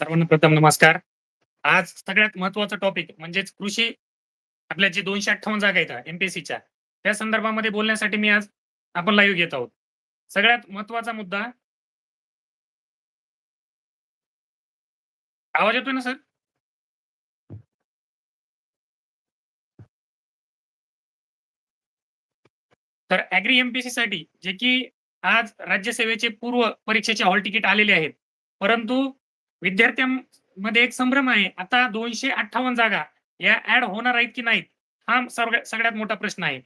सर्वांना प्रथम नमस्कार. आज सगळ्यात महत्त्वाचा टॉपिक म्हणजेच कृषी आपल्या जे दोनशे अठ्ठावन्न जागा आहेत एमपीएससीच्या त्या संदर्भामध्ये बोलण्यासाठी मी आज आपण लाईव्ह घेत आहोत. सगळ्यात महत्त्वाचा मुद्दा आवाज येतोय ना सर? तर ऍग्री एमपीसी साठी जे की आज राज्यसेवेचे पूर्व परीक्षेचे हॉल तिकीट आलेले आहेत. परंतु विद्यार्थ्यांमध्ये एक संभ्रम आहे. आता दोनशे अठ्ठावन्न जागा या ऍड होणार आहेत की नाहीत? हा सगळ्यात मोठा प्रश्न आहे.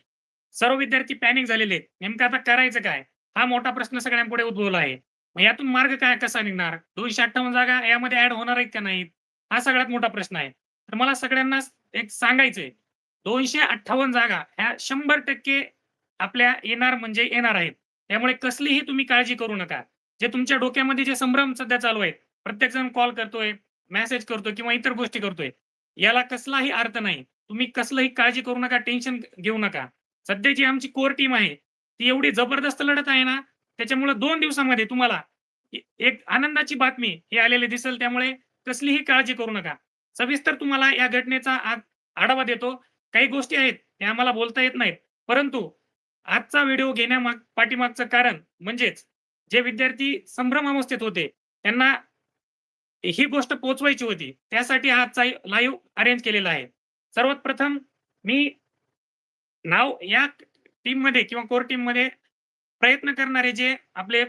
सर्व विद्यार्थी पॅनिक झालेले आहेत. नेमकं आता करायचं काय? हा मोठा प्रश्न सगळ्यांपुढे उद्भवला आहे. मग यातून मार्ग काय कसा निघणार? दोनशे अठ्ठावन्न जागा यामध्ये ऍड होणार आहेत का नाहीत? हा सगळ्यात मोठा प्रश्न आहे. तर मला सगळ्यांना एक सांगायचंय. दोनशे अठ्ठावन्न जागा ह्या शंभर टक्के आपल्या येणार म्हणजे येणार आहेत. त्यामुळे कसलीही तुम्ही काळजी करू नका. जे तुमच्या डोक्यामध्ये जे संभ्रम सध्या चालू आहेत प्रत्येक जण कॉल करतोय मेसेज करतोय किंवा इतर गोष्टी करतोय. याला कसलाही अर्थ नाही. तुम्ही कसलंही काळजी करू नका टेन्शन घेऊ नका. सध्या जी आमची कोर टीम आहे ती एवढी जबरदस्त लढत आहे ना त्याच्यामुळे दोन दिवसामध्ये तुम्हाला एक आनंदाची बातमी हे आलेली दिसेल. त्यामुळे कसलीही काळजी करू नका. सविस्तर तुम्हाला या घटनेचा आढावा देतो. काही गोष्टी आहेत त्या आम्हाला बोलता येत नाहीत. परंतु आजचा व्हिडिओ घेण्यामाग पाठीमागचं कारण म्हणजेच जे विद्यार्थी संभ्रम अवस्थेत होते त्यांना ही गोष्ट पोहोचवायची होती. त्यासाठी आजचा लाईव्ह अरेंज केलेला आहे. सर्वात प्रथम मी नाव या टीममध्ये किंवा कोर टीममध्ये प्रयत्न करणारे जे आपले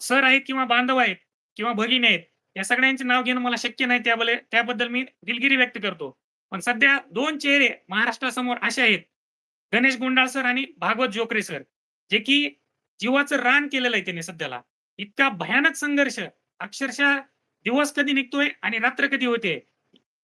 सर आहेत किंवा बांधव आहेत किंवा भगिनी आहेत या सगळ्यांचे नाव घेणं मला शक्य नाही. त्याबद्दल त्याबद्दल मी दिलगिरी व्यक्त करतो. पण सध्या दोन चेहरे महाराष्ट्रासमोर असे आहेत. गणेश गोंडाळ सर आणि भागवत जोकरे सर. जे की जीवाचं रान केलेलं आहे त्यांनी सध्याला. इतका भयानक संघर्ष अक्षरशः दिवस कधी निघतोय आणि रात्र कधी होते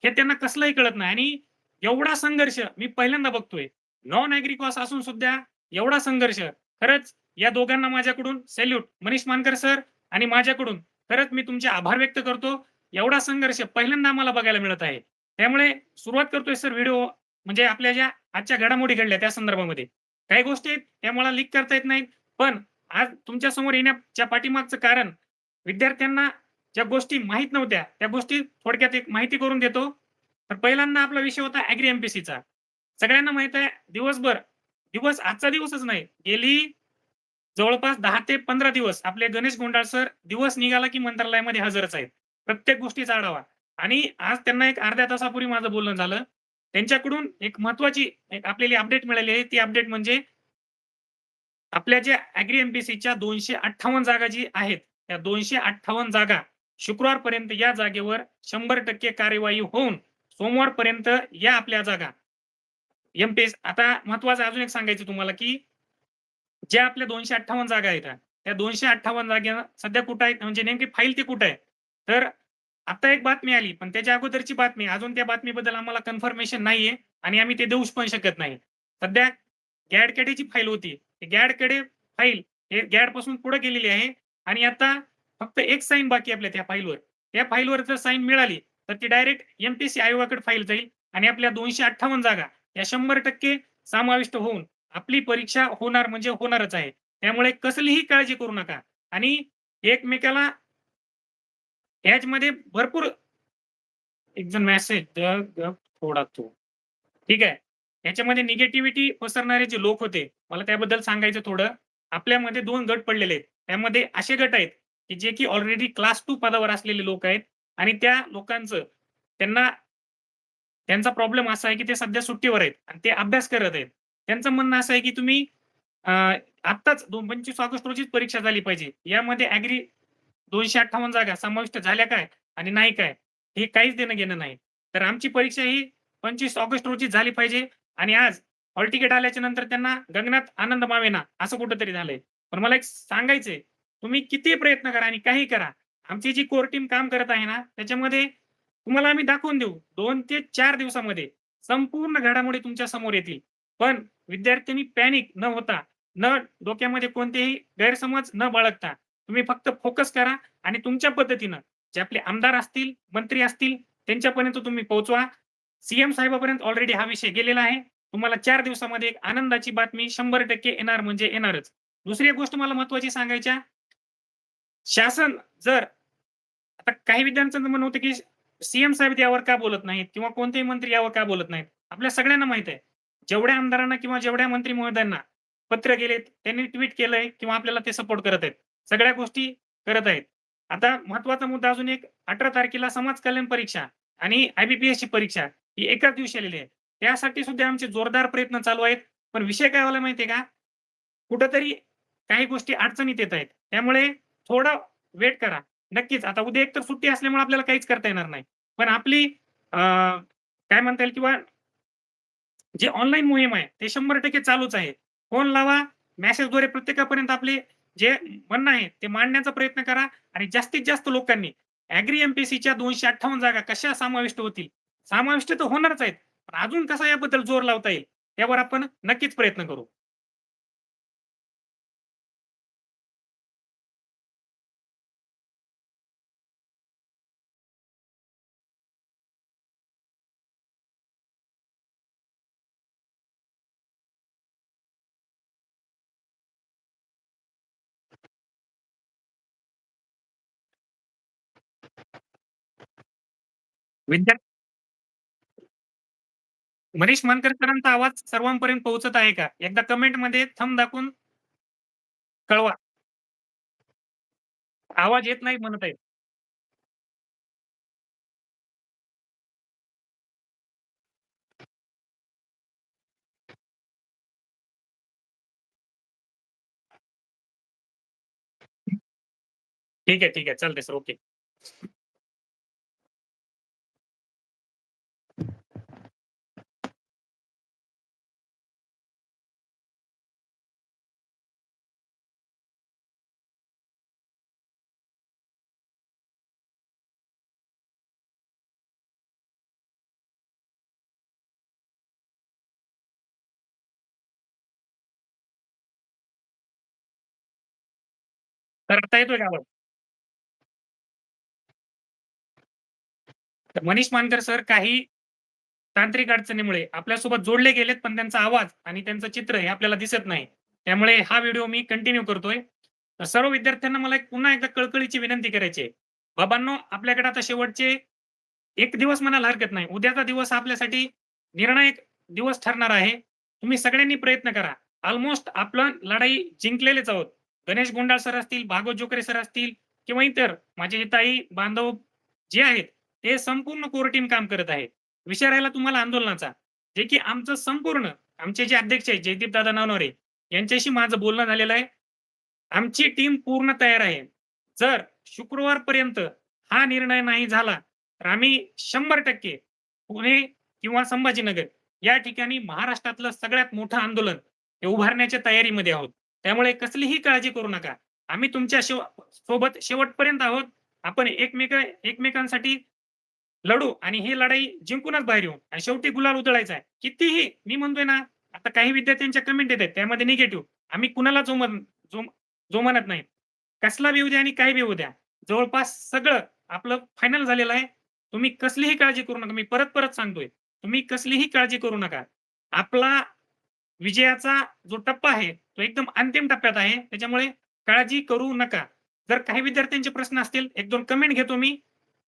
हे त्यांना कसलंही कळत नाही. आणि एवढा संघर्ष मी पहिल्यांदा बघतोय. नॉन अॅग्रिकॉस असून सुद्धा एवढा संघर्ष. खरंच या दोघांना माझ्याकडून सॅल्यूट मनीष मानकर सर आणि माझ्याकडून खरंच मी तुमचे आभार व्यक्त करतो. एवढा संघर्ष पहिल्यांदा आम्हाला बघायला मिळत आहे. त्यामुळे सुरुवात करतोय सर व्हिडिओ म्हणजे आपल्या ज्या आजच्या घडामोडी घडल्या त्या संदर्भामध्ये. काही गोष्टी आहेत त्या मला लीक करता येत नाहीत. पण आज तुमच्यासमोर येण्याच्या पाठीमागचं कारण विद्यार्थ्यांना ज्या गोष्टी माहीत नव्हत्या त्या गोष्टी थोडक्यात एक माहिती करून देतो. तर पहिल्यांदा आपला विषय होता अॅग्री एमपीसीचा सगळ्यांना माहीत आहे दिवसभर दिवस आजचा दिवसच नाही गेली जवळपास दहा ते पंधरा दिवस आपले गणेश गोंडाळ सर दिवस निघाला की मंत्रालयामध्ये हजरच आहेत. प्रत्येक गोष्टीचा आढावा आणि आज त्यांना एक अर्ध्या तासापूर्वी माझं बोलणं झालं. त्यांच्याकडून एक महत्वाची एक आपल्याला अपडेट मिळाली आहे. ती अपडेट म्हणजे आपल्या ज्या अॅग्री एमपीसीच्या दोनशे अठ्ठावन्न जागा जी आहेत त्या दोनशे अठ्ठावन्न जागा शुक्रवारपर्यंत या जागेवर शंभर टक्के कार्यवाही होऊन सोमवारपर्यंत या आपल्या जागा. एमपीएस आता महत्वाचं अजून एक सांगायचं तुम्हाला की ज्या आपल्या दोनशे अठ्ठावन्न जागा आहेत त्या दोनशे अठ्ठावन्न जागे सध्या कुठं आहेत म्हणजे नेमकी फाईल ती कुठं आहे? तर आता एक बातमी आली पण त्याच्या अगोदरची बातमी अजून त्या बातमीबद्दल आम्हाला कन्फर्मेशन नाहीये आणि आम्ही ते देऊच पण शकत नाही. सध्या गॅडकेडेची फाईल होती. गॅडकडे फाईल हे गॅडपासून पुढे गेलेली आहे आणि आता फक्त एक साईन बाकी आपल्या त्या फाईलवर त्या फाईलवर जर साईन मिळाली तर ती डायरेक्ट एमपीसी आयोगाकडे फाईल जाईल आणि आपल्या दोनशे अठ्ठावन्न जागा या शंभर टक्के समाविष्ट होऊन आपली परीक्षा होणार म्हणजे होणारच आहे. त्यामुळे कसलीही काळजी करू नका. आणि एकमेकाला याचमध्ये भरपूर एक जण मेसेज थोडा तो. ठीक आहे? याच्यामध्ये निगेटिव्हिटी पसरणारे जे लोक होते मला त्याबद्दल सांगायचं थोडं. आपल्यामध्ये दोन गट पडलेले आहेत. त्यामध्ये असे गट आहेत की जे की ऑलरेडी क्लास टू पदावर असलेले लोक आहेत. आणि त्या लोकांचं त्यांना त्यांचा प्रॉब्लेम असा आहे की ते सध्या सुट्टीवर आहेत आणि ते अभ्यास करत आहेत. त्यांचं म्हणणं असं आहे की तुम्ही आत्ताच दोन पंचवीस ऑगस्ट रोजीच परीक्षा झाली पाहिजे. यामध्ये ऍग्री दोनशे अठ्ठावन्न जागा समाविष्ट झाल्या काय आणि नाही काय हे काहीच देणं घेणं नाही. तर आमची परीक्षा ही पंचवीस ऑगस्ट रोजी झाली पाहिजे आणि आज हॉल तिकीट आल्याच्यानंतर त्यांना गगनात आनंद मावेना असं कुठंतरी झालंय. पण मला एक सांगायचंय तुम्ही किती प्रयत्न करा आणि काही करा. आमची जी कोर टीम काम करत आहे ना त्याच्यामध्ये तुम्हाला आम्ही दाखवून देऊ. दोन ते चार दिवसामध्ये संपूर्ण घडामोडी तुमच्यासमोर येतील. पण विद्यार्थ्यांनी पॅनिक न होता न डोक्यामध्ये कोणतेही गैरसमज न बाळगता तुम्ही फक्त फोकस करा आणि तुमच्या पद्धतीनं जे आपले आमदार असतील मंत्री असतील त्यांच्यापर्यंत तुम्ही पोहोचवा. सीएम साहेबापर्यंत ऑलरेडी हा विषय गेलेला आहे. तुम्हाला चार दिवसामध्ये एक आनंदाची बातमी शंभर टक्के येणार म्हणजे येणारच. दुसरी एक गोष्ट मला महत्वाची सांगायच्या शासन जर आता काही विद्यार्थ्यांचं म्हणणं होतं की सीएम साहेब यावर का बोलत नाहीत किंवा कोणतेही मंत्री यावर का बोलत नाहीत? आपल्या सगळ्यांना माहीत आहे. जेवढ्या आमदारांना किंवा जेवढ्या मंत्री महोदयांना पत्र गेलेत त्यांनी ट्विट केलंय किंवा आपल्याला ते सपोर्ट करत आहेत. सगळ्या गोष्टी करत आहेत. आता महत्त्वाचा मुद्दा अजून एक अठरा तारखेला समाज कल्याण परीक्षा आणि आयबीपीएस ची परीक्षा ही एकाच दिवशी आलेली आहे. त्यासाठी सुद्धा आमचे जोरदार प्रयत्न चालू आहेत. पण विषय काय व्हायला माहितीये का? कुठंतरी काही गोष्टी अडचणीत येत आहेत. त्यामुळे थोडं वेट करा. नक्कीच आता उद्या एक तर सुट्टी असल्यामुळे आपल्याला काहीच करता येणार नाही. पण आपली काय म्हणता येईल किंवा जे ऑनलाईन मोहीम आहे ते शंभर टक्के चालूच आहे. फोन लावा मेसेजद्वारे प्रत्येकापर्यंत आपले जे म्हणणं आहे ते मांडण्याचा प्रयत्न करा आणि जास्तीत जास्त लोकांनी अॅग्री एमपीसीच्या दोनशे अठ्ठावन्न जागा कशा समाविष्ट होतील? समाविष्ट तर होणारच आहेत पण अजून कसा याबद्दल जोर लावता येईल त्यावर आपण नक्कीच प्रयत्न करू. विद्यार्थी मनीष मानकर सरांचा आवाज सर्वांपर्यंत पोहोचत आहे का? एकदा कमेंटमध्ये थंब दाखवून कळवा. आवाज येत नाही म्हणत आहे. ठीक आहे ठीक आहे. चालते सर. ओके. तर आता येतोय का आवाज? तर मनीष मानकर सर काही तांत्रिक अडचणीमुळे आपल्यासोबत जोडले गेलेत पण त्यांचा आवाज आणि त्यांचं चित्र हे आपल्याला दिसत नाही. त्यामुळे हा व्हिडिओ मी कंटिन्यू करतोय. तर सर्व विद्यार्थ्यांना मला एक पुन्हा एकदा कळकळीची विनंती करायची आहे. बाबांनो आपल्याकडे आता शेवटचे एक दिवस म्हणायला हरकत नाही. उद्याचा दिवस आपल्यासाठी निर्णायक दिवस ठरणार आहे. तुम्ही सगळ्यांनी प्रयत्न करा. ऑलमोस्ट आपलं लढाई जिंकलेलेच आहोत. गणेश गोंडाळ सर असतील भागवत जोकरे सर असतील किंवा इतर माझे जे ताई बांधव जे आहेत ते संपूर्ण कोर टीम काम करत आहे विषय राहिला तुम्हाला आंदोलनाचा. जे की आमचं संपूर्ण आमचे जे अध्यक्ष आहेत जयदीप दादा नावनवरे यांच्याशी माझं बोलणं झालेलं आहे. आमची टीम पूर्ण तयार आहे. जर शुक्रवारपर्यंत हा निर्णय नाही झाला तर आम्ही शंभर टक्के पुणे किंवा संभाजीनगर या ठिकाणी महाराष्ट्रातलं सगळ्यात मोठं आंदोलन हे उभारण्याच्या तयारीमध्ये आहोत. त्यामुळे कसलीही काळजी करू नका. आम्ही तुमच्या शेव सोबत शेवटपर्यंत आहोत. आपण एकमेक एकमेकांसाठी लढू आणि ही लढाई जिंकूनच बाहेर येऊ. आणि शेवटी गुलाल उधळायचा आहे. कितीही मी म्हणतोय ना आता काही विद्यार्थ्यांच्या कमेंट येत आहेत त्यामध्ये निगेटिव्ह आम्ही कुणाला जो जो जोमानत नाही. कसला बी द्या आणि काही बी द्या. जवळपास सगळं आपलं फायनल झालेलं आहे. तुम्ही कसलीही काळजी करू नका. मी परत परत सांगतोय. तुम्ही कसलीही काळजी करू नका. आपला विजयाचा जो टप्पा आहे तो एकदम अंतिम टप्प्यात आहे. त्याच्यामुळे काळजी करू नका. जर काही विद्यार्थ्यांचे प्रश्न असतील एक दोन कमेंट घेतो मी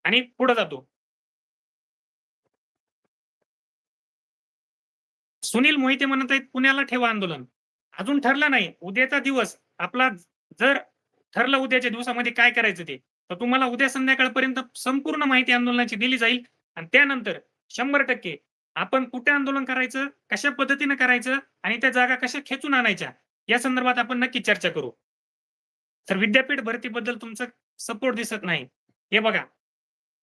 आणि पुढे जातो. सुनील मोहिते म्हणत आहेत पुण्याला ठेवा आंदोलन. अजून ठरलं नाही. उद्याचा दिवस. आपला जर ठरलं उद्याच्या दिवसामध्ये काय करायचं ते तर तुम्हाला उद्या संध्याकाळपर्यंत संपूर्ण माहिती आंदोलनाची दिली जाईल. आणि त्यानंतर शंभर टक्के आपण कुठे आंदोलन करायचं? कशा पद्धतीने करायचं? आणि त्या जागा कशा खेचून आणायच्या? या संदर्भात आपण नक्की चर्चा करू. तर विद्यापीठ भरतीबद्दल तुमचं सपोर्ट दिसत नाही. हे बघा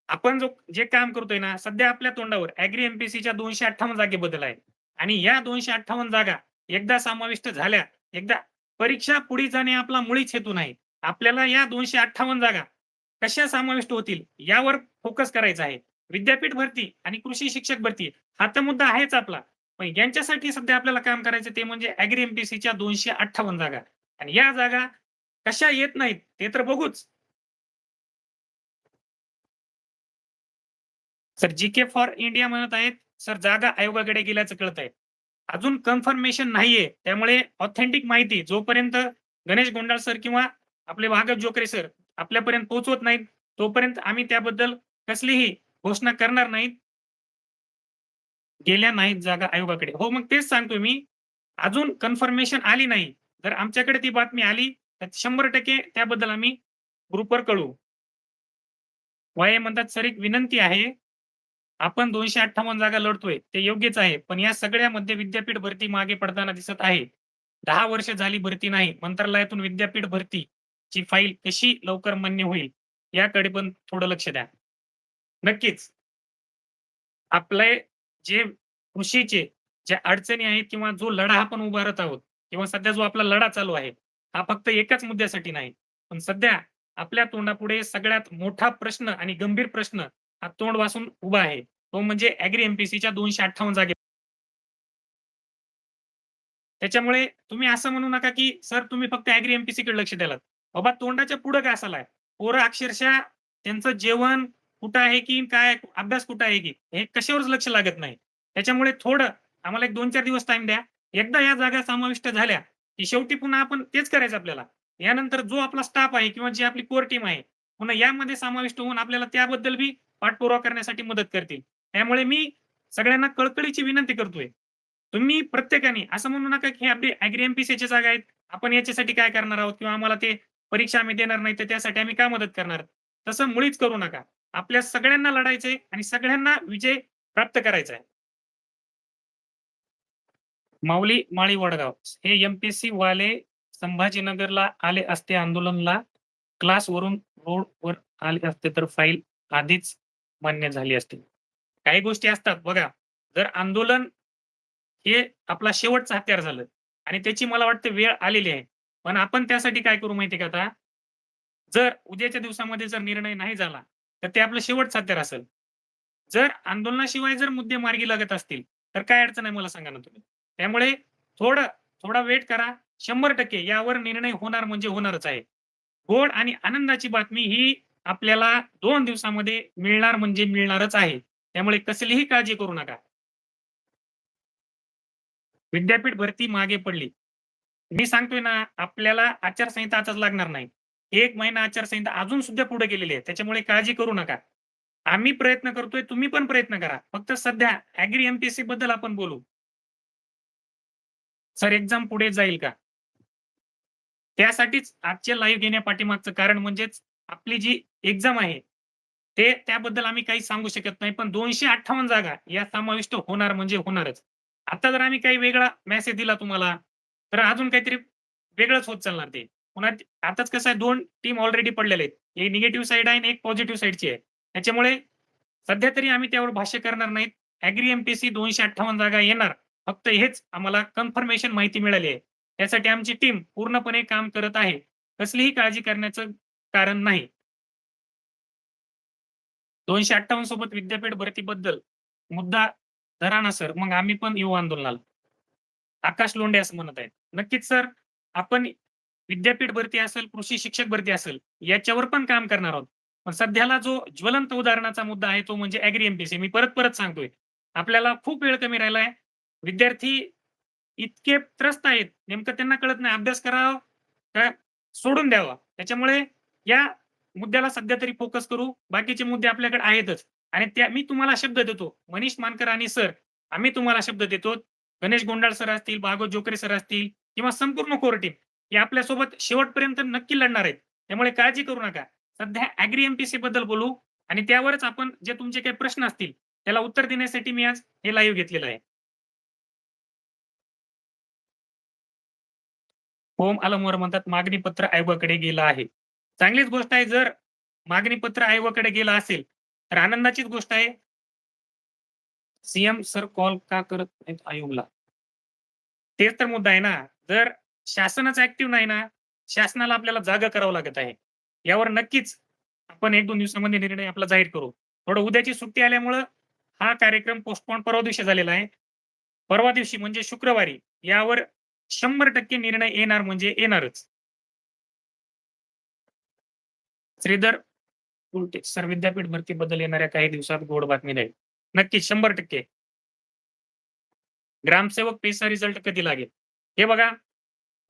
आपण जो जे काम करतोय ना सध्या आपल्या तोंडावर अॅग्री एमपीसीच्या दोनशे अठ्ठावन्न जागेबद्दल आहे आणि या दोनशे अठ्ठावन्न जागा एकदा समाविष्ट झाल्या एकदा परीक्षा पुढे जाणे आपला मुळीच हेतू नाही. आपल्याला या दोनशे अठ्ठावन्न जागा कशा समाविष्ट होतील यावर फोकस करायचा आहे. विद्यापीठ भरती आणि कृषी शिक्षक भरती. हा तर मुद्दा आहेच आपला. पण यांच्यासाठी सध्या आपल्याला काम करायचं ते म्हणजे अॅग्री एमपीसीच्या दोनशे अठ्ठावन्न जागा. आणि या जागा कशा येत नाहीत ते तर बघूच. Sir G K for India म्हणत आहेत. सर जागा आयोगाकडे गेल्याचं कळत आहे अजून कन्फर्मेशन नाहीये. त्यामुळे ऑथेंटिक माहिती जोपर्यंत गणेश गोंडाळ सर किंवा आपले भागव जोकरे सर आपल्यापर्यंत पोहोचवत नाहीत तोपर्यंत आम्ही त्याबद्दल कसलीही घोषणा करणार नाहीत. गेल्या नाहीत जागा आयोगाकडे. हो मग तेच सांगतो मी. अजून कन्फर्मेशन आली नाही. जर आमच्याकडे ती बातमी आली तर शंभर टक्के त्याबद्दल आम्ही ग्रुपवर कळू. वाय म्हणतात सर एक विनंती आहे आपण दोनशे अठ्ठावन्न जागा लढतोय. ते योग्यच आहे पण या सगळ्यामध्ये विद्यापीठ भरती मागे पडताना दिसत आहे. दहा वर्ष झाली भरती नाही. मंत्रालयातून विद्यापीठ भरती ची फाईल कशी लवकर मान्य होईल? याकडे पण थोडं लक्ष द्या. नक्कीच. आपले जे कृषीचे ज्या अडचणी आहेत किंवा जो लढा आपण उभारत आहोत किंवा सध्या जो आपला लढा चालू आहे हा फक्त एकाच मुद्द्यासाठी नाही पण सध्या आपल्या तोंडापुढे सगळ्यात मोठा प्रश्न आणि गंभीर प्रश्न हा तोंड वासून उभा आहे. तो म्हणजे अॅग्री एमपीसीच्या दोनशे अठ्ठावन्न जागे त्याच्यामुळे तुम्ही असं म्हणू नका की सर तुम्ही फक्त अॅग्री एमपीसी कडे लक्ष द्यालात बाबा तोंडाच्या पुढं काय असालाय पोरं अक्षरशः त्यांचं जेवण कुठं आहे की काय अभ्यास कुठं आहे की हे कशावरच लक्ष लागत नाही. त्याच्यामुळे थोडं आम्हाला एक दोन चार दिवस टाइम द्या. एकदा या जागा समाविष्ट झाल्या की शेवटी पुन्हा आपण तेच करायचं आपल्याला. यानंतर जो आपला स्टाफ आहे किंवा जी आपली कोर टीम आहे पुन्हा यामध्ये समाविष्ट होऊन आपल्याला त्याबद्दल बी पाठपुरावा करण्यासाठी मदत करतील. त्यामुळे मी सगळ्यांना कळकळीची विनंती करतोय. तुम्ही प्रत्येकाने असं म्हणू नका की हे आपली अॅग्री एमपीसीच्या जागा आहेत आपण याच्यासाठी काय करणार आहोत किंवा आम्हाला ते परीक्षा आम्ही देणार नाही तर त्यासाठी आम्ही काय मदत करणार? तसं मुळीच करू नका. आपल्या सगळ्यांना लढायचंय आणि सगळ्यांना विजय प्राप्त करायचा आहे. माऊली माळी वडगाव हे एमपीसी वाले संभाजीनगरला आले असते आंदोलनला. क्लासवरून रोडवर आले असते तर फाईल आधीच मान्य झाली असते. काही गोष्टी असतात बघा जर आंदोलन हे आपला शेवटचं हत्यार झालं आणि त्याची मला वाटतं वेळ आलेली आहे पण आपण त्यासाठी काय करू माहिती का आता? जर उद्याच्या दिवसामध्ये जर निर्णय नाही झाला तर ते आपलं शेवट साध्य असेल. जर आंदोलनाशिवाय जर मुद्दे मार्गी लागत असतील तर काय अडचण आहे मला सांगा ना तुम्ही? त्यामुळे थोडं थोडा वेट करा. शंभर टक्के यावर निर्णय होणार म्हणजे होणारच आहे. गोड आणि आनंदाची बातमी ही आपल्याला दोन दिवसामध्ये मिळणार म्हणजे मिळणारच आहे. त्यामुळे कसलीही काळजी करू नका. विद्यापीठ भरती मागे पडली. मी सांगतोय ना आपल्याला आचारसंहिता आताच लागणार नाही. एक महिना आचारसंहिता अजून सुद्धा पुढे गेलेली आहे. त्याच्यामुळे काळजी करू नका. आम्ही प्रयत्न करतोय तुम्ही पण प्रयत्न करा. फक्त सध्या अॅग्री एमपीएससी बद्दल आपण बोलू. सर एक्झाम पुढे जाईल का? त्यासाठीच आजच्या लाईव्ह घेण्या पाठीमागचं कारण म्हणजेच आपली जी एक्झाम आहे ते त्याबद्दल आम्ही काही सांगू शकत नाही पण दोनशे अठ्ठावन्न जागा या समाविष्ट होणार म्हणजे होणारच. आता जर आम्ही काही वेगळा मेसेज दिला तुम्हाला तर अजून काहीतरी वेगळंच होत चालणार ते. पुन्हा आताच कसं आहे दोन टीम ऑलरेडी पडलेले आहेत. एक निगेटिव्ह साईड आहे आणि एक पॉझिटिव्ह साईडची आहे. त्याच्यामुळे सध्या तरी आम्ही त्यावर भाष्य करणार नाहीत. अॅग्री एमपीसी दोनशे अठ्ठावन्न जागा येणार. फक्त हेच आम्हाला कन्फर्मेशन माहिती मिळाली आहे. त्यासाठी आमची टीम पूर्णपणे काम करत आहे. कसलीही काळजी करण्याचं कारण नाही. दोनशे अठ्ठावन्न सोबत विद्यापीठ भरतीबद्दल मुद्दा धरा ना सर. मग आम्ही पण येऊ आंदोलनाला. आकाश लोंडे असं म्हणत आहेत. नक्कीच सर आपण विद्यापीठ भरती असेल कृषी शिक्षक भरती असेल याच्यावर पण काम करणार आहोत. पण सध्याला जो ज्वलंत उदाहरणाचा मुद्दा आहे तो म्हणजे अॅग्री एमपीसी मी परत परत सांगतोय. आपल्याला खूप वेळ कमी राहिलाय. विद्यार्थी इतके त्रस्त आहेत नेमकं त्यांना कळत नाही. अभ्यास करावा का सोडून द्यावा? त्याच्यामुळे या मुद्द्याला सध्या तरी फोकस करू. बाकीचे मुद्दे आपल्याकडे आहेतच. आणि त्या मी तुम्हाला शब्द देतो. मनीष मानकर आणि सर आम्ही तुम्हाला शब्द देतो. गणेश गोंडाळ सर असतील भागवत जोकरे सर असतील किंवा संपूर्ण कोर टीम. हे आपल्यासोबत शेवटपर्यंत नक्की लढणार आहेत. त्यामुळे काळजी करू नका. सध्या अॅग्री एमपीसी बद्दल बोलू आणि त्यावरच आपण जे तुमचे काही प्रश्न असतील त्याला उत्तर देण्यासाठी मी आज हे लाईव्ह घेतलेलं आहे. ओम आलमवर म्हणतात मागणी पत्र आयोगाकडे गेलं आहे. चांगलीच गोष्ट आहे जर मागणी पत्र आयोगाकडे गेलं असेल तर आनंदाचीच गोष्ट आहे. सीएम सर कॉल का करत नाहीत आयोगला? तेच तर मुद्दा आहे ना. जर शासनच ऍक्टिव्ह नाही ना शासनाला आपल्याला जागा करावं लागत आहे. यावर नक्कीच आपण एक दोन दिवसामध्ये निर्णय आपला जाहीर करू. थोडं उद्याची सुट्टी आल्यामुळं हा कार्यक्रम पोस्टपोन परवा दिवशी झालेला आहे. परवा दिवशी म्हणजे शुक्रवारी यावर शंभर टक्के निर्णय येणार म्हणजे येणारच. श्रीधर उलटे सर विद्यापीठ भरती बद्दल येणाऱ्या काही दिवसात गोड बातमी नाही नक्की शंभर टक्के. ग्रामसेवक पेसा रिझल्ट कधी लागेल? हे बघा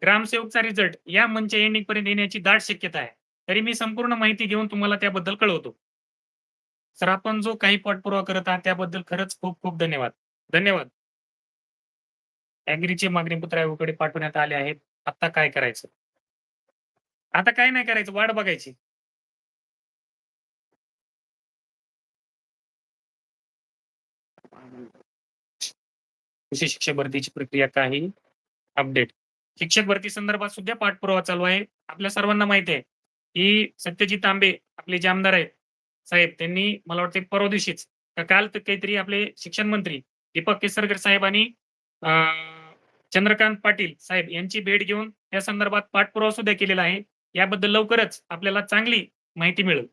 ग्रामसेवकचा रिझल्ट या मंच एंडिंग पर्यंत येण्याची दाट शक्यता आहे. तरी मी संपूर्ण माहिती घेऊन तुम्हाला त्याबद्दल कळवतो. सर आपण जो काही पाठपुरावा करत आहात त्याबद्दल खरंच खूप खूप धन्यवाद. धन्यवाद. ऍग्रीचे मागणी पत्र आयोगाकडे पाठवण्यात आले आहेत. आता काय करायचं? आता काय नाही करायचं? वाट बघायची. कृषी शिक्षक भरतीची प्रक्रिया काही अपडेट शिक्षक भरती संदर्भात सुद्धा पाठपुरावा चालू आहे. आपल्या सर्वांना माहिती आहे की सत्यजित तांबे आपले जे आमदार आहेत साहेब त्यांनी मला वाटते परवा दिवशीच काल तर काहीतरी आपले शिक्षण मंत्री दीपक केसरकर साहेब आणि अं, चंद्रकांत पाटील साहेब यांची भेट घेऊन या संदर्भात पाठपुरावा सुद्धा केलेला आहे. याबद्दल लवकरच आपल्याला चांगली माहिती मिळेल.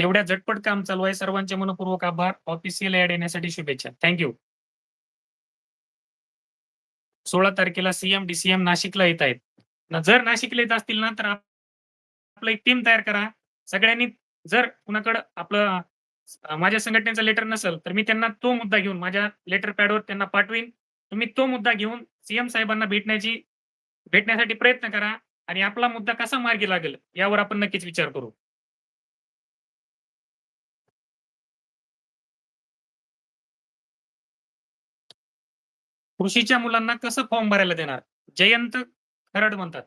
एवढ्या झटपट काम चालू आहे. सर्वांचे मनपूर्वक आभार. ऑफिशियल ऍड येण्यासाठी शुभेच्छा. थँक्यू सोळा तारखेला सीएम डीसीएम नाशिकला येत आहेत. जर नाशिकला येत असतील ना तर आपलं एक टीम तयार करा. सगळ्यांनी जर कुणाकडं आपलं माझ्या संघटनेचा लेटर नसेल तर मी त्यांना तो मुद्दा घेऊन माझ्या लेटर पॅडवर त्यांना पाठवीन. तुम्ही तो मुद्दा घेऊन सीएम साहेबांना भेटण्याची भेटण्यासाठी प्रयत्न करा. आणि आपला मुद्दा कसा मार्गी लागेल यावर आपण नक्कीच विचार करू. कृषीच्या मुलांना कसं फॉर्म भरायला देणार? जयंत खरड म्हणतात.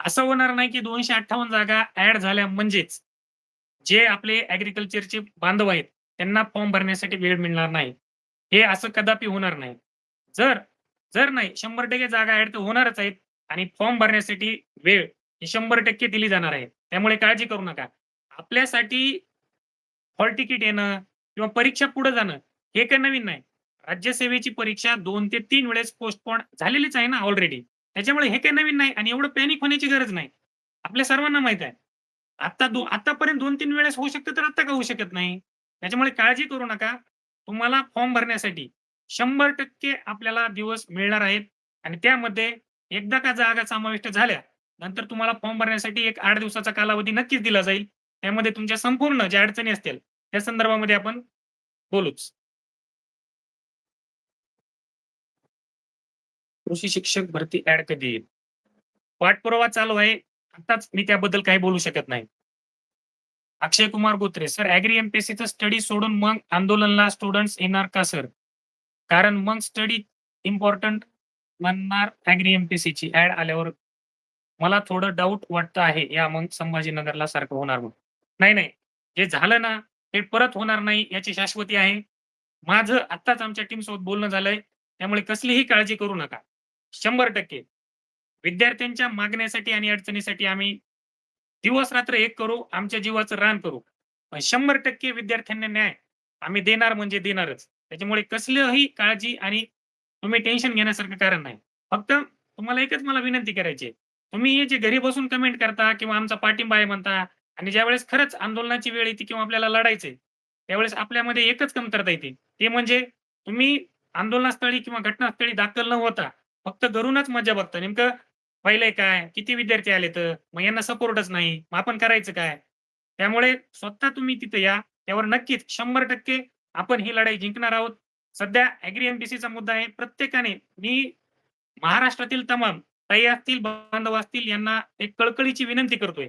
असं होणार नाही की दोनशे अठ्ठावन्न जागा ऍड झाल्या म्हणजेच जे आपले ऍग्रिकल्चरचे बांधव आहेत त्यांना फॉर्म भरण्यासाठी वेळ मिळणार नाही. हे असं कदापि होणार नाही. जर जर नाही शंभर टक्के जागा ऍड तर होणारच आहेत आणि फॉर्म भरण्यासाठी वेळ ही शंभर टक्के दिली जाणार आहे. त्यामुळे काळजी करू नका. आपल्यासाठी हॉल तिकीट येणं किंवा परीक्षा पुढे जाणं हे काही नवीन नाही. राज्यसेवेची परीक्षा दोन ते तीन वेळेस पोस्टपोन झालेलीच आहे ना ऑलरेडी त्याच्यामुळे हे काही नवीन नाही आणि एवढं पॅनिक होण्याची गरज नाही. आपल्या सर्वांना माहीत आहे. आता दो आतापर्यंत दोन तीन वेळेस होऊ शकतं तर आता का होऊ शकत नाही? त्याच्यामुळे काळजी करू नका. तुम्हाला फॉर्म भरण्यासाठी शंभर टक्के आपल्याला दिवस मिळणार आहेत आणि त्यामध्ये एकदा का जागा समाविष्ट झाल्या नंतर तुम्हाला फॉर्म भरण्यासाठी एक आठ दिवसाचा कालावधी नक्कीच दिला जाईल. त्यामध्ये तुमच्या संपूर्ण ज्या अडचणी असतील त्या संदर्भामध्ये आपण बोलूच. कृषी शिक्षक भरती ऍड कधी येईल? पाठपुरावा चालू आहे. आताच मी त्याबद्दल काही बोलू शकत नाही. अक्षय कुमार गोत्रे सर ऍग्री एमपीएससीचं स्टडी सोडून मग आंदोलनला स्टुडंट्स येणार का सर कारण मग स्टडी इम्पॉर्टंट म्हणणार ऍग्री एमपीएससीची ऍड आल्यावर मला थोडं डाऊट वाटतं आहे. या मग संभाजीनगरला सारखं होणार म्हणून. नाही नाही. जे झालं ना ते परत होणार नाही याची शाश्वती आहे. माझं आत्ताच आमच्या टीम सोबत बोलणं झालंय. त्यामुळे कसलीही काळजी करू नका. शंभर टक्के. विद्यार्थ्यांच्या मागण्यासाठी आणि अडचणीसाठी आम्ही दिवस रात्र एक करू आमच्या जीवाचं रान करू. पण शंभर टक्के विद्यार्थ्यांना न्याय आम्ही देणार म्हणजे देणारच. त्याच्यामुळे कसलीही काळजी आणि तुम्ही टेन्शन घेण्यासारखं कारण नाही. फक्त तुम्हाला एकच मला विनंती करायची आहे. तुम्ही हे जे घरी बसून कमेंट करता किंवा आमचा पाठिंबा आहे म्हणता आणि ज्यावेळेस खरंच आंदोलनाची वेळ येते किंवा आपल्याला लढायचंय त्यावेळेस आपल्यामध्ये एकच कमतरता येते. ते म्हणजे तुम्ही आंदोलनास्थळी किंवा घटनास्थळी दाखल न होता फक्त घरूनच मजा बघतो. नेमकं पहिलंय काय? किती विद्यार्थी आले तर? मग यांना सपोर्टच नाही. मग आपण करायचं काय? त्यामुळे स्वतः तुम्ही तिथे या. त्यावर नक्कीच शंभर टक्के आपण ही लढाई जिंकणार आहोत. सध्या अॅग्री एमपीसीचा मुद्दा आहे. प्रत्येकाने मी महाराष्ट्रातील तमाम ताई असतील बांधव असतील यांना एक कळकळीची विनंती करतोय.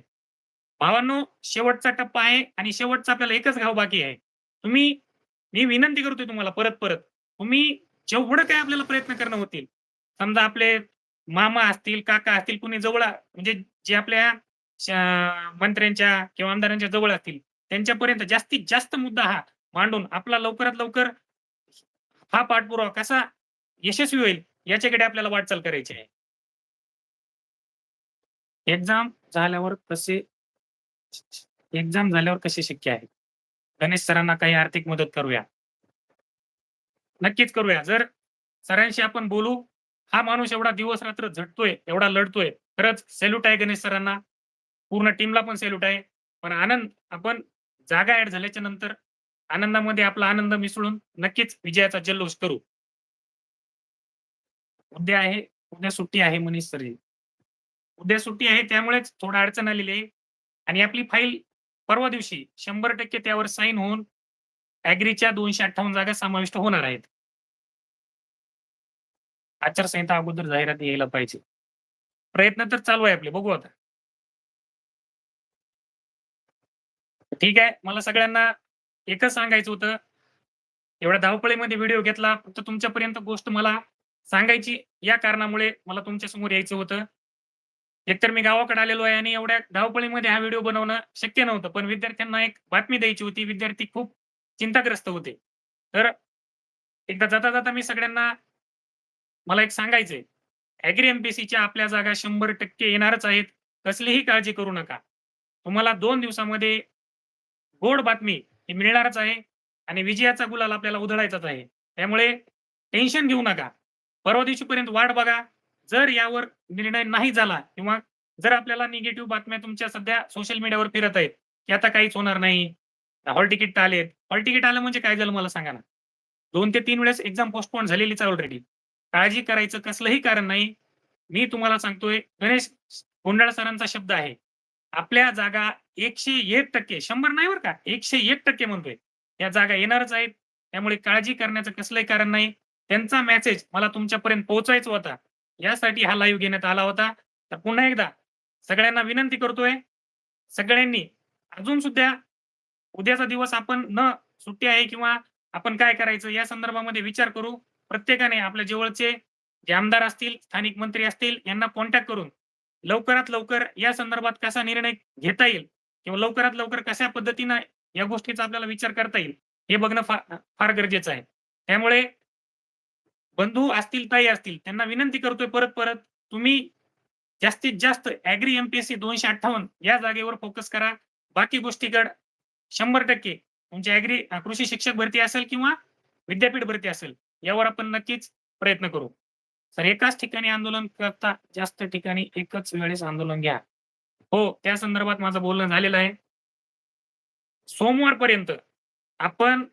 भावांनो शेवटचा टप्पा आहे आणि शेवटचा आपल्याला एकच घाव बाकी आहे. तुम्ही मी विनंती करतोय तुम्हाला परत परत. तुम्ही जेवढं काय आपल्याला प्रयत्न करणं होतील समजा आपले मामा असतील काका असतील कुणी जवळ म्हणजे जे आपल्या मंत्र्यांच्या किंवा आमदारांच्या जवळ असतील त्यांच्यापर्यंत जास्तीत जास्त मुद्दा हा मांडून आपला लवकरात लवकर हा पाठपुरावा कसा यशस्वी होईल याच्याकडे आपल्याला वाटचाल करायची आहे. एक्झाम झाल्यावर कसे एक्झाम झाल्यावर कसे शक्य आहे? गणेश सरांना काही आर्थिक मदत करूया? नक्कीच करूया. जर सरांशी आपण बोलू हा माणूस एवढा दिवस रात्र झटतोय एवढा लढतोय खरंच सेल्यूट आहे गणेश सरांना. पूर्ण टीमला पण सेल्यूट आहे. पण आनंद आपण जागा ऍड झाल्याच्यानंतर आनंदामध्ये आपला आनंद मिसळून नक्कीच विजयाचा जल्लोष करू. उद्या आहे उद्या सुट्टी आहे मनीष सरजी उद्या सुट्टी आहे त्यामुळेच थोडा अडचण आलेली आहे. आणि आपली फाईल परवा दिवशी शंभर टक्के त्यावर साईन होऊन ऍग्रीच्या दोनशे अठ्ठावन्न जागा समाविष्ट होणार आहेत. आचारसंहिता अगोदर जाहिरात यायला पाहिजे. प्रयत्न तर चालू आहे आपले बघू आता. ठीक आहे. मला सगळ्यांना एकच सांगायचं होतं. एवढ्या धावपळीमध्ये व्हिडिओ घेतला. फक्त तुमच्यापर्यंत गोष्ट मला सांगायची या कारणामुळे मला तुमच्यासमोर यायचं होतं. एकतर मी गावाकडे आलेलो आहे आणि एवढ्या धावपळीमध्ये हा व्हिडिओ बनवणं शक्य नव्हतं. पण विद्यार्थ्यांना एक बातमी द्यायची होती. विद्यार्थी खूप चिंताग्रस्त होते. तर एकदा जाता-जाता मी सगळ्यांना मला एक सांगायचंय. ऍग्री एमपीसीच्या आपल्या जागा 100% येणारच आहेत. कसलीही काळजी करू नका. तुम्हाला दोन दिवसामध्ये गोड बातमी ही मिळणारच आहे आणि विजयाचा गुलाल आपल्याला उधळायचाच आहे. त्यामुळे टेन्शन घेऊ नका. परवा दिवशीपर्यंत वाट बघा. जर यावर निर्णय नाही झाला किंवा जर आपल्याला निगेटिव्ह बातम्या तुमच्या सध्या सोशल मीडियावर फिरत आहेत, की आता काहीच होणार नाही. हॉल तिकीट आलेत. हॉल तिकीट आलं म्हणजे काय झालं मला सांगा ना? दोन ते तीन वेळेस एक्झाम पोस्टपोन झालेलीच ऑलरेडी. काळजी करायचं कसलंही कारण नाही. मी तुम्हाला सांगतोय गणेश कोंडाळ सरांचा शब्द आहे. आपल्या जागा 101% 100 नाही बरं का. 101% म्हणतोय. या जागा येणारच आहेत. त्यामुळे काळजी करण्याचं कसलंही कारण नाही. त्यांचा मेसेज मला तुमच्यापर्यंत पोहोचायचा होता. यासाठी हा लाईव्ह घेण्यात आला होता. तर पुन्हा एकदा सगळ्यांना विनंती करतोय. सगळ्यांनी अजून सुद्धा उद्याचा दिवस आपण न सुट्टी आहे किंवा आपण काय करायचं या संदर्भामध्ये विचार करू. प्रत्येकाने आपल्या जवळचे जे आमदार असतील, स्थानिक मंत्री असतील यांना कॉन्टॅक्ट करून लवकरात लवकर या संदर्भात कसा निर्णय घेता येईल किंवा लवकरात लवकर कशा पद्धतीनं या गोष्टीचा आपल्याला विचार करता येईल, हे बघणं फार फार गरजेचं आहे. त्यामुळे बंधू असतील, ताई असतील त्यांना विनंती करतोय परत-परत तुम्ही जास्तीत जास्त ऍग्री एम-पी-एस-सी 258 या जागेवर फोकस करा. बाकी गोष्टीकड शंभर टक्के तुमची ॲग्री कृषी शिक्षक भरती असेल किंवा विद्यापीठ भरती असेल, यावर आपण नक्कीच प्रयत्न करू. तर एकाच ठिकाणी आंदोलन करता जास्त ठिकाणी एकच वेळेस आंदोलन घ्या. हो, त्या संदर्भात माझं बोलणं झालेलं आहे. सोमवारपर्यंत आपण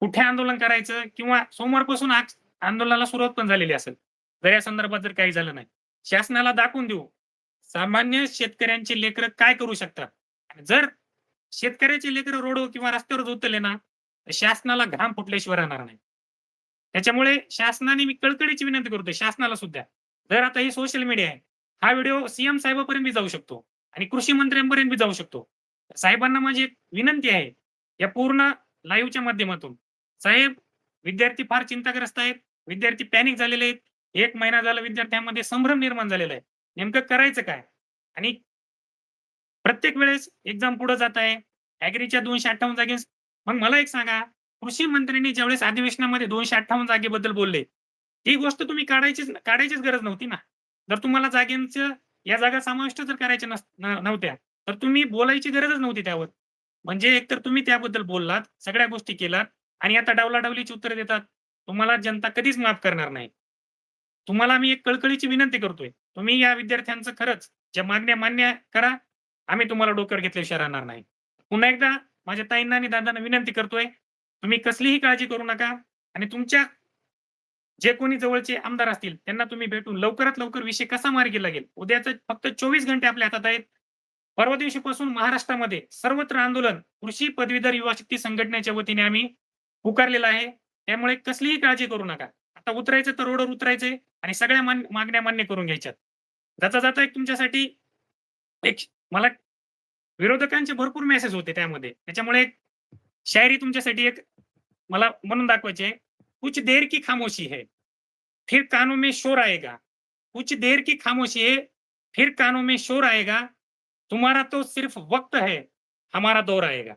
कुठे आंदोलन करायचं किंवा सोमवारपासून आज आंदोलनाला सुरुवात पण झालेली असेल. जर या संदर्भात जर काही झालं नाही. शासनाला दाखवून देऊ. सामान्य शेतकऱ्यांचे लेकरं काय करू शकतात. जर शेतकऱ्याचे लेकरं रोडवर किंवा रस्त्यावर उतरले ना, शासनाला घाम फुटल्याशिवाय राहणार नाही. त्याच्यामुळे शासनाने मी कळकडीची विनंती करतोय शासनाला सुद्धा. जर आता ही सोशल मीडिया आहे. हा व्हिडिओ सीएम साहेबापर्यंत बी जाऊ शकतो आणि कृषी मंत्र्यांपर्यंत बी जाऊ शकतो. साहेबांना माझी एक विनंती आहे. या पूर्ण लाईव्हच्या माध्यमातून. साहेब, विद्यार्थी फार चिंताग्रस्त आहेत. विद्यार्थी पॅनिक झालेले आहेत. एक महिना झाला विद्यार्थ्यांमध्ये संभ्रम निर्माण झालेला आहे. नेमकं करायचं काय? आणि प्रत्येक वेळेस एक्झाम पुढे जात आहे. ॲग्रीच्या 258 जागी मग मला एक सांगा, कृषी मंत्र्यांनी ज्यावेळेस अधिवेशनामध्ये 258 जागेबद्दल बोलले, ती गोष्ट तुम्ही काढायचीच काढायचीच गरज नव्हती ना. जर तुम्हाला जागेंचं या जागा समाविष्ट जर करायच्या नस नव्हत्या, तर तुम्ही बोलायची गरजच नव्हती त्यावर. म्हणजे एकतर तुम्ही त्याबद्दल बोललात, सगळ्या गोष्टी केल्यात आणि आता डावलाडावलीची उत्तरं देतात. तुम्हाला जनता कधीच माफ करणार नाही. तुम्हाला मी एक कळकळीची विनंती करतोय. तुम्ही या विद्यार्थ्यांचं खरंच ज्या मागण्या मान्य करा. आम्ही तुम्हाला डोक्यावर घेतल्याशिवाय राहणार नाही. पुन्हा एकदा माझ्या ताईंना आणि दादांना विनंती करतोय. तुम्ही कसलीही काळजी करू नका आणि तुमच्या जे कोणी जवळचे आमदार असतील त्यांना तुम्ही भेटून लवकरात लवकर विषय कसा मार्गी लागेल. उद्याच फक्त 24 घंटे आपल्या हातात आहेत. परवा दिवशीपासून महाराष्ट्रामध्ये सर्वत्र आंदोलन कृषी पदवीधर युवा शक्ती संघटनेच्या वतीने आम्ही पुकारलेलं आहे. त्यामुळे कसलीही काळजी करू नका. आता उतरायचं तर रोडवर उतरायचंय आणि सगळ्या मागण्या मान्य करून घ्यायच्यात. जाता-जाता एक तुमच्यासाठी एक मला विरोधकांचे भरपूर मेसेज होते त्यामध्ये. त्याच्यामुळे एक शायरी तुमच्यासाठी एक मला म्हणून दाखवायची आहे. कुछ देर की खामोशी है. फिर कानों में शोर आएगा. कुछ देर की खामोशी है. फिर कानों में शोर आएगा. तुम्हारा तो सिर्फ वक्त है. हमारा दौर आएगा.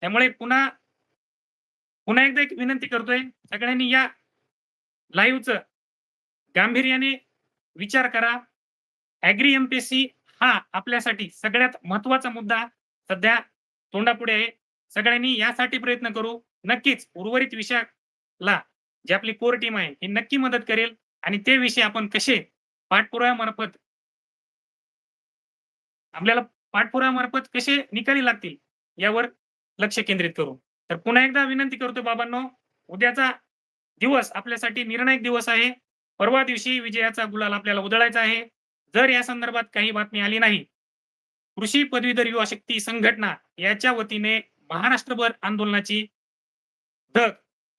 त्यामुळे पुन्हा पुन्हा एकदा एक विनंती करतोय. सगळ्यांनी या लाईव्हचं गांभीर्याने विचार करा. ऍग्री एम पी एसी हा आपल्यासाठी सगळ्यात महत्त्वाचा मुद्दा सध्या तोंडापुढे आहे. सगळ्यांनी यासाठी प्रयत्न करू. नक्कीच उर्वरित विषयाला जी आपली कोर टीम आहे, ही नक्की मदत करेल आणि ते विषय आपण कसे पाठपुराव्यामार्फत आपल्याला पाठपुराव्यामार्फत कसे निकाली लागतील यावर लक्ष केंद्रित करू. तर पुन्हा एकदा विनंती करतो बाबांनो, उद्याचा दिवस आपल्यासाठी निर्णायक दिवस आहे. परवा दिवशी विजयाचा गुलाल आपल्याला उधळायचा आहे. जर या संदर्भात काही बातमी आली नाही, कृषी पदवीधर युवा शक्ती संघटना याच्या वतीने महाराष्ट्रभर आंदोलनाची धग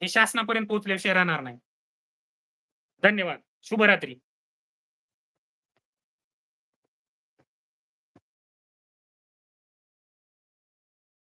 हे शासनापर्यंत पोहोचल्याशिवाय राहणार नाही. धन्यवाद शुभरात्री